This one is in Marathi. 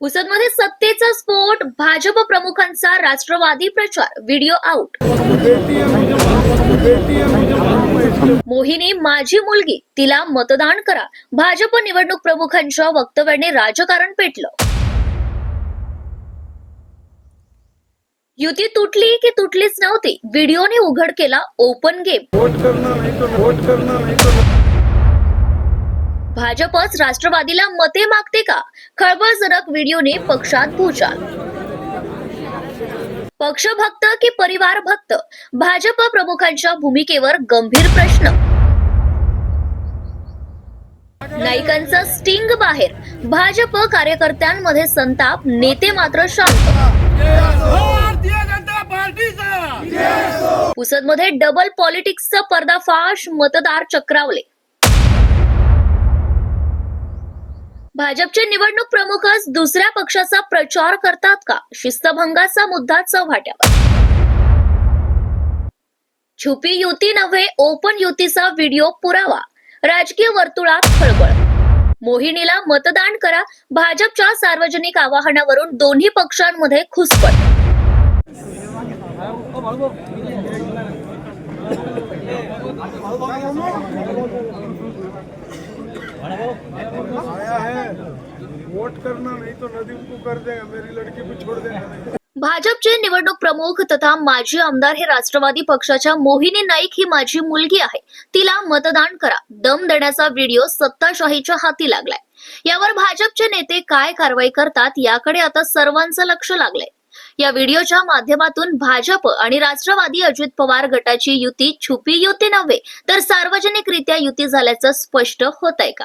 पुसदमध्ये सत्तेचा स्फोट भाजप प्रमुखांचा राष्ट्रवादी प्रचार व्हिडिओ आउट मोहिनी माझी मुलगी तिला मतदान करा. भाजप निवडणूक प्रमुखांच्या वक्तव्याने राजकारण पेटलं. युती तुटली की तुटलीच नव्हती. व्हिडिओने उघड केला ओपन गेम वोट करना नहीं तो वोट करना नहीं तो भाजपच राष्ट्रवादीला मते मागते का? खळबळजनक व्हिडिओने पक्षात भूचाल. पक्षभक्त की परिवार भक्त? भाजप प्रमुखांच्या भूमिकेवर गंभीर प्रश्न. नाईकांचा स्टिंग बाहेर. भाजप कार्यकर्त्यांमध्ये संताप नेते मात्र शांत. पुसदमध्ये डबल पॉलिटिक्सचा पर्दाफाश मतदार चक्रावले. भाजपचे निवडणूक प्रमुखच दुसऱ्या पक्षाचा प्रचार करतात का? शिस्तभंगाचा मुद्दा चव्हाट्यावर छुपी युती नव्हे ओपन युतीचा व्हिडिओ पुरावा. राजकीय वर्तुळात खळबळ. मोहिनीला मतदान करा भाजपच्या सार्वजनिक आवाहनावरून दोन्ही पक्षांमध्ये खुसपट आया है वोट करना नहीं तो नदीम को कर देगा मेरी लड़की को छोड़ देगा। भाजपचे निवडणूक प्रमुख तथा माजी आमदार हे राष्ट्रवादी पक्षाच्या मोहिनी नाईक ही माझी मुलगी आहे. तिला मतदान करा. दम देण्याचा व्हिडिओ सत्ताशाहीच्या हाती लागलाय. यावर भाजपचे नेते काय कारवाई करतात याकडे आता सर्वांचं लक्ष लागलंय. या व्हिडिओच्या माध्यमातून भाजप आणि राष्ट्रवादी अजित पवार गटाची युती छुपी युती नव्हे तर सार्वजनिकरित्या युती झाल्याचं स्पष्ट होत आहे का?